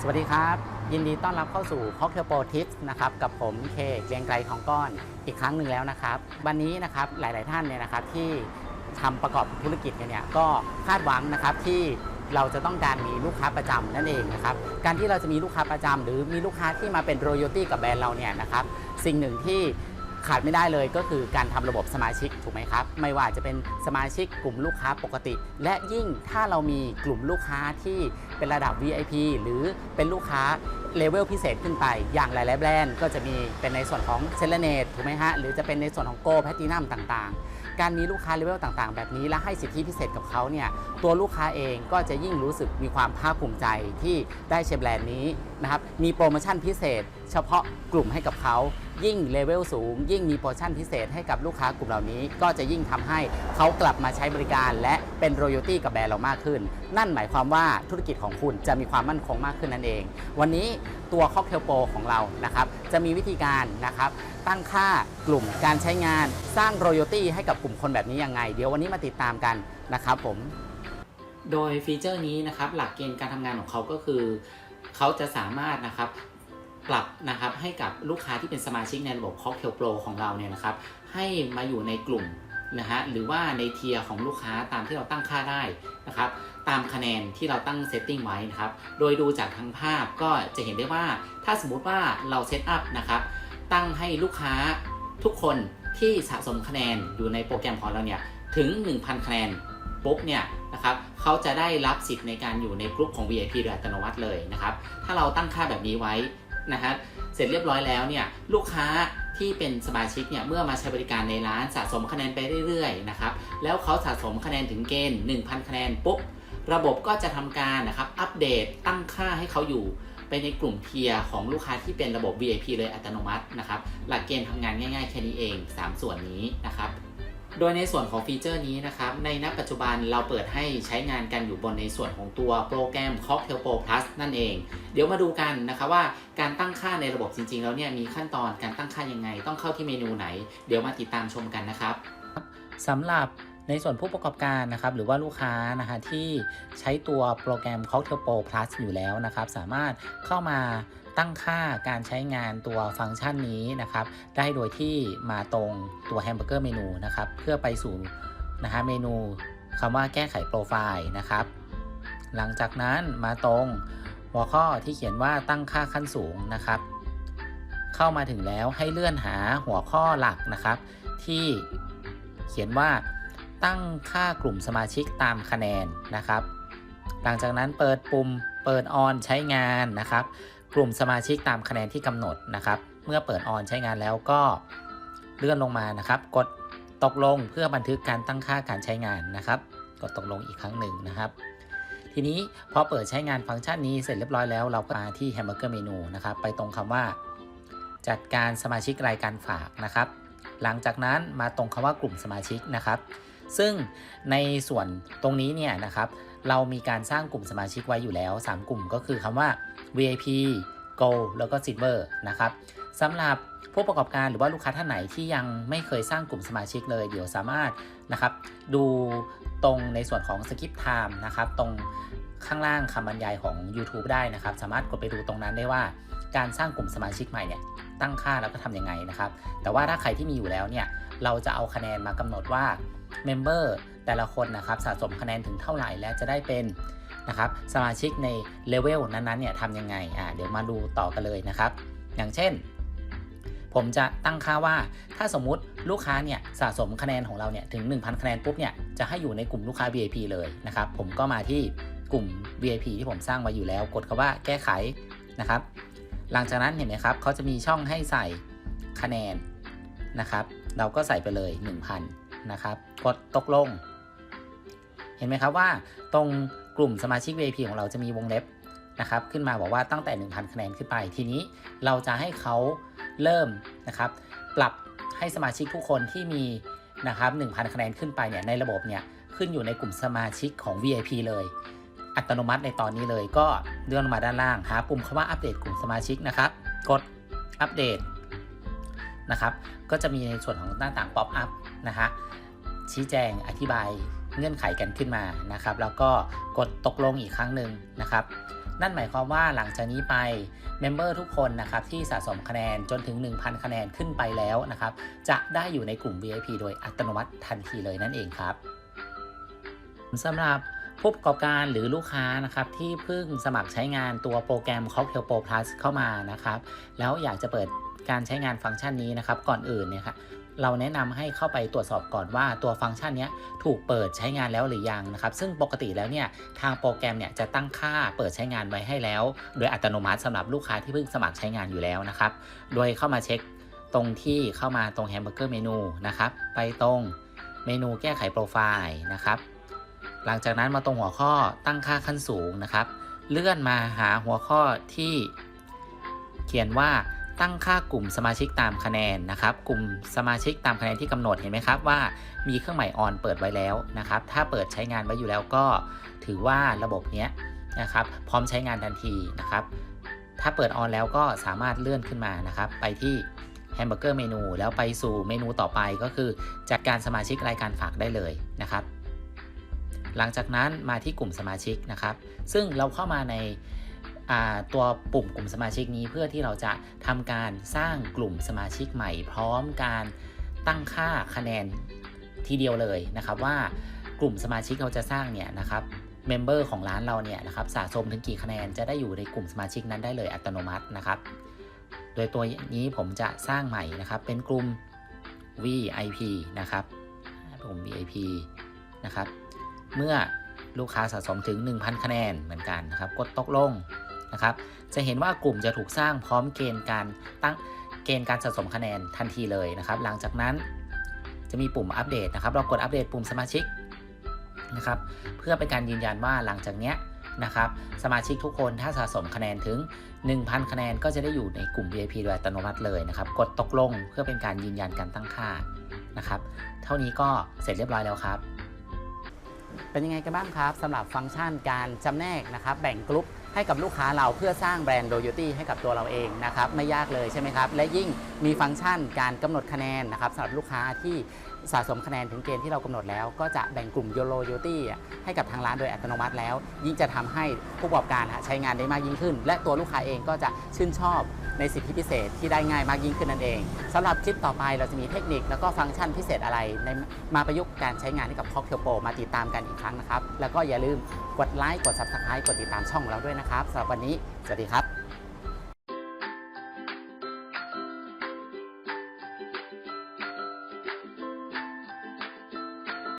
สวัสดีครับ ยินดีต้อนรับเข้าสู่ Cocktail Pro Tips นะครับกับผมเคเกรียงไกรทองก้อนอีกครั้งหนึ่งแล้วนะครับ วันนี้นะครับหลาย ๆ ท่านเนี่ยนะครับที่ทำประกอบธุรกิจกันเนี่ยก็คาดหวังนะครับที่เราจะต้องการมีลูกค้าประจำนั่นเองนะครับการที่เราจะมีลูกค้าประจำหรือมีลูกค้าที่มาเป็นโรโยตี้กับแบรนด์เราเนี่ยนะครับสิ่งหนึ่งที่ ขาดไม่ได้เลยก็คือการทำระบบสมาชิกถูกไหมครับ ไม่ว่าจะเป็นสมาชิกกลุ่มลูกค้าปกติ และยิ่งถ้าเรามีกลุ่มลูกค้าที่เป็นระดับ VIP หรือเป็นลูกค้าเลเวลพิเศษขึ้นไป อย่างหลาย ๆ แบรนด์ก็จะมีเป็นในส่วนของเซเลเนตถูกไหมฮะ หรือจะเป็นในส่วนของโกแพตินัมต่าง ๆ การมีลูกค้าเลเวลต่าง ๆ แบบนี้และให้สิทธิพิเศษกับเขาเนี่ย ตัวลูกค้าเองก็จะยิ่งรู้สึกมีความภาคภูมิใจที่ได้ใช้แบรนด์นี้นะครับ มีโปรโมชั่นพิเศษ เฉพาะกลุ่มให้กับเขา ยิ่งเลเวลสูง ยิ่งมีโปรโมชั่นพิเศษให้กับลูกค้ากลุ่มเหล่านี้ ก็จะยิ่งทำให้เขากลับมาใช้บริการ และเป็น royalty กับแบรนด์เรามากขึ้น นั่นหมายความว่าธุรกิจของคุณจะมีความมั่นคงมากขึ้นนั่นเอง วันนี้ตัว Cocktail Pro ของเรานะครับจะมีวิธีการนะครับตั้งค่ากลุ่มการใช้งานสร้าง royalty ให้กับกลุ่มคนแบบนี้ยังไง เดี๋ยววันนี้มาติดตามกันนะครับผมโดยฟีเจอร์นี้นะครับหลักเกณฑ์การทำงานของเขาก็คือเขาจะสามารถนะครับปรับนะครับให้กับลูกค้าที่เป็นสมาชิกในระบบ Cocktail Pro ของเราเนี่ยนะครับให้มาอยู่ในกลุ่ม นะฮะหรือว่าในเทียของลูกค้าตามที่เราตั้งค่าได้นะครับตามคะแนนที่เราตั้งเซตติ้งไว้นะครับโดยดูจากทั้งภาพก็จะเห็นได้ว่าถ้าสมมุติว่าเราเซตอัพนะครับตั้งให้ลูกค้าทุกคนที่สะสมคะแนนอยู่ในโปรแกรมของเราเนี่ยถึง 1,000 คะแนนปุ๊บเนี่ยนะครับเขาจะได้รับสิทธิ์ในการอยู่ในกลุ่มของ VIP โดยอัตโนมัติเลยนะครับถ้าเราตั้งค่าแบบนี้ไว้นะฮะเสร็จเรียบร้อยแล้วเนี่ยลูกค้า ที่เป็นสมาชิกเนี่ยเมื่อมาใช้บริการในร้านสะสมคะแนนไปเรื่อยๆนะครับแล้วเขาสะสมคะแนนถึงเกณฑ์ 1,000 คะแนนปุ๊บระบบก็จะทำการนะครับอัปเดตตั้งค่าให้เขาอยู่ไปในกลุ่มเทียของลูกค้าที่เป็นระบบ VIP เลยอัตโนมัตินะครับหลักเกณฑ์ทำงานง่ายๆแค่นี้เอง 3 ส่วนนี้นะครับ โดยในส่วนของฟีเจอร์นี้นะครับ ในณปัจจุบันเราเปิดให้ใช้งานกันอยู่บนในส่วนของตัวโปรแกรม Cocktail Pro Plus นั่นเอง เดี๋ยวมาดูกันนะครับว่าการตั้งค่าในระบบจริงๆ แล้วเนี่ยมีขั้นตอนการตั้งค่ายังไง ต้องเข้าที่เมนูไหน เดี๋ยวมาติดตามชมกันนะครับสำหรับ ในส่วนผู้ประกอบการนะครับหรือว่าลูกค้านะฮะที่ใช้ตัวโปรแกรม Cocktail Pro Plus อยู่แล้วนะครับ สามารถเข้ามาตั้งค่าการใช้งานตัวฟังก์ชันนี้นะครับ ได้โดยที่มาตรงตัวแฮมเบอร์เกอร์เมนูนะครับ เพื่อไปสู่นะฮะเมนูคำว่าแก้ไขโปรไฟล์นะครับ หลังจากนั้นมาตรงหัวข้อที่เขียนว่าตั้งค่าขั้นสูงนะครับ เข้ามาถึงแล้วให้เลื่อนหาหัวข้อหลักนะครับ ที่เขียนว่า ตั้งค่ากลุ่มสมาชิกตามคะแนนนะครับ หลังจากนั้นเปิดปุ่มเปิดออนใช้งานนะครับ กลุ่มสมาชิกตามคะแนนที่กำหนดนะครับ เมื่อเปิดออนใช้งานแล้วก็เลื่อนลงมานะครับ กดตกลงเพื่อบันทึกการตั้งค่าการใช้งานนะครับ กดตกลงอีกครั้งหนึ่งนะครับทีนี้พอเปิดใช้งานฟังก์ชันนี้เสร็จเรียบร้อยแล้วเราก็มาที่ Hamburger Menu นะครับ ไปตรงคำว่า จัดการสมาชิกรายการฝากนะครับ หลังจากนั้นมาตรงคำว่ากลุ่มสมาชิกนะครับ ซึ่งในส่วนตรงนี้เนี่ยนะครับเรามีการสร้างกลุ่มสมาชิกไว้อยู่แล้ว 3 กลุ่มก็คือคำว่า VIP Gold แล้วก็ Silver นะครับสำหรับผู้ประกอบการหรือว่าลูกค้าท่านไหนที่ยังไม่เคยสร้างกลุ่มสมาชิกเลย เดี๋ยวสามารถนะครับดูตรงในส่วนของ Skip Time นะครับตรงข้างล่างคำบรรยายของ YouTube ได้นะครับ สามารถกดไปดูตรงนั้นได้ว่า การสร้างกลุ่มสมาชิกใหม่เนี่ยตั้งค่าแล้วก็ทำยังไงนะครับ แต่ว่าถ้าใครที่มีอยู่แล้วเนี่ยเราจะเอาคะแนนมากำหนดว่า เมมเบอร์แต่ละคนนะครับสะสมคะแนนถึงเท่าไหร่และจะได้เป็นนะครับสมาชิกในเลเวลนั้นๆเนี่ยทำยังไงอ่าเดี๋ยวมาดูต่อกันเลยนะครับ อย่างเช่น ผมจะตั้งค่าว่าถ้าสมมุติลูกค้าเนี่ยสะสมคะแนนของเราเนี่ยถึง 1,000 คะแนนปุ๊บเนี่ยจะให้อยู่ในกลุ่มลูกค้า VIP เลยนะครับผมก็มาที่กลุ่ม VIP ที่ผมสร้างไว้อยู่แล้ว กดคำว่าแก้ไขนะครับ หลังจากนั้นเห็นไหมครับเขาจะมีช่องให้ใส่คะแนนนะครับ เราก็ใส่ไปเลย 1,000 นะครับ กดตกลง เห็นไหมครับว่าตรงกลุ่มสมาชิก VIP ของเราจะมีวงเล็บนะครับ ขึ้นมาบอกว่าตั้งแต่ 1,000 คะแนนขึ้นไป ทีนี้เราจะให้เขาเริ่มนะครับ ปรับให้สมาชิกทุกคนที่มีนะครับ1,000 คะแนนขึ้นไปเนี่ยในระบบเนี่ยขึ้นอยู่ในกลุ่มสมาชิกของ VIP เลย อัตโนมัติในตอนนี้เลยก็เลื่อนลงมาด้านล่างหาปุ่มคำว่าอัปเดตกลุ่มสมาชิกนะครับ กดอัปเดตนะครับ ก็จะมีในส่วนของหน้าต่างป๊อปอัพ นะฮะชี้แจงอธิบายเงื่อนไขกันขึ้นมานะครับ แล้วก็กดตกลงอีกครั้งหนึ่งนะครับ นั่นหมายความว่าหลังจากนี้ไปเมมเบอร์ทุกคนนะครับที่สะสมคะแนนจนถึง 1,000 คะแนนขึ้นไปแล้วนะครับ จะได้อยู่ในกลุ่ม VIP โดยอัตโนมัติทันทีเลยนั่นเองครับสำหรับผู้ประกอบการหรือลูกค้านะครับที่เพิ่งสมัครใช้งานตัวโปรแกรม Cocktail Pro Plus เข้ามานะครับ แล้วอยากจะเปิดการใช้งานฟังก์ชันนี้นะครับ ก่อนอื่นเนี่ยครับ เราแนะนำให้เข้าไปตรวจสอบก่อนว่าตัวฟังก์ชันนี้ถูกเปิดใช้งานแล้วหรือยังนะครับ ซึ่งปกติแล้วเนี่ยทางโปรแกรมเนี่ยจะตั้งค่าเปิดใช้งานไว้ให้แล้ว โดยอัตโนมัติสำหรับลูกค้าที่เพิ่งสมัครใช้งานอยู่แล้วนะครับ โดยเข้ามาเช็คตรงที่เข้ามาตรงแฮมเบอร์เกอร์เมนูนะครับไปตรงเมนูแก้ไขโปรไฟล์นะครับหลังจากนั้นมาตรงหัวข้อตั้งค่าขั้นสูงนะครับ เลื่อนมาหาหัวข้อที่เขียนว่า ตั้งค่ากลุ่มสมาชิกตามคะแนนนะครับ กลุ่มสมาชิกตามคะแนนที่กำหนดเห็นไหมครับว่ามีเครื่องหมายออนเปิดไว้แล้วนะครับ ถ้าเปิดใช้งานไว้อยู่แล้วก็ถือว่าระบบเนี้ยนะครับ พร้อมใช้งานทันทีนะครับ ถ้าเปิดออนแล้วก็สามารถเลื่อนขึ้นมานะครับ ไปที่แฮมเบอร์เกอร์เมนูแล้วไปสู่เมนูต่อไปก็คือ จัดการสมาชิกรายการฝากได้เลยนะครับ หลังจากนั้นมาที่กลุ่มสมาชิกนะครับ ซึ่งเราเข้ามาใน ตัวปุ่มกลุ่มสมาชิกนี้เพื่อที่เราจะทำการสร้างกลุ่มสมาชิกใหม่ พร้อมการตั้งค่าคะแนนทีเดียวเลยนะครับว่ากลุ่มสมาชิกเราจะสร้างเนี่ยนะครับเมมเบอร์ของร้านเราเนี่ยนะครับสะสมถึงกี่คะแนนจะได้อยู่ในกลุ่มสมาชิกนั้นได้เลยอัตโนมัตินะครับ โดยตัวนี้ผมจะสร้างใหม่นะครับเป็นกลุ่ม VIP นะครับกลุ่ม VIP นะครับ เมื่อลูกค้าสะสมถึง 1,000 คะแนนเหมือนกันนะครับ กดตกลง นะครับ จะเห็นว่ากลุ่มจะถูกสร้างพร้อมเกณฑ์การตั้งเกณฑ์การสะสมคะแนนทันทีเลยนะครับ หลังจากนั้นจะมีปุ่มอัปเดตนะครับ เรากดอัปเดตปุ่มสมาชิกนะครับ เพื่อเป็นการยืนยันว่าหลังจากเนี้ยนะครับสมาชิกทุกคนถ้าสะสมคะแนนถึง 1,000 คะแนนก็จะได้อยู่ในกลุ่ม VIP โดยอัตโนมัติเลยนะครับ กดตกลงเพื่อเป็นการยืนยันการตั้งค่านะครับ เท่านี้ก็เสร็จเรียบร้อยแล้วครับ เป็นยังไงกันบ้างครับสำหรับฟังก์ชันการจำแนกนะครับ แบ่งกลุ่ม ให้กับลูกค้าเราเพื่อสร้างแบรนด์ loyalty ให้กับตัวเราเองนะครับไม่ยากเลยใช่ไหมครับ และยิ่งมีฟังก์ชันการกำหนดคะแนนนะครับสำหรับลูกค้าที่สะสมคะแนนถึงเกณฑ์ที่เรากำหนดแล้ว ก็จะแบ่งกลุ่ม Yo loyalty ให้กับทางร้านโดยอัตโนมัติแล้ว ยิ่งจะทำให้ผู้ประกอบการใช้งานได้มากยิ่งขึ้น และตัวลูกค้าเองก็จะชื่นชอบในสิทธิพิเศษที่ได้ง่ายมากยิ่งขึ้นนั่นเองสำหรับคลิปต่อไปเราจะมีเทคนิคแล้วก็ฟังก์ชันพิเศษอะไรในมาประยุกต์การใช้งานให้กับ Cocktail Pro มาติดตามกันอีกครั้งนะครับ แล้วก็อย่าลืมกดไลค์กด Subscribe กดติดตามช่องเราด้วยนะครับสำหรับวันนี้สวัสดีครับ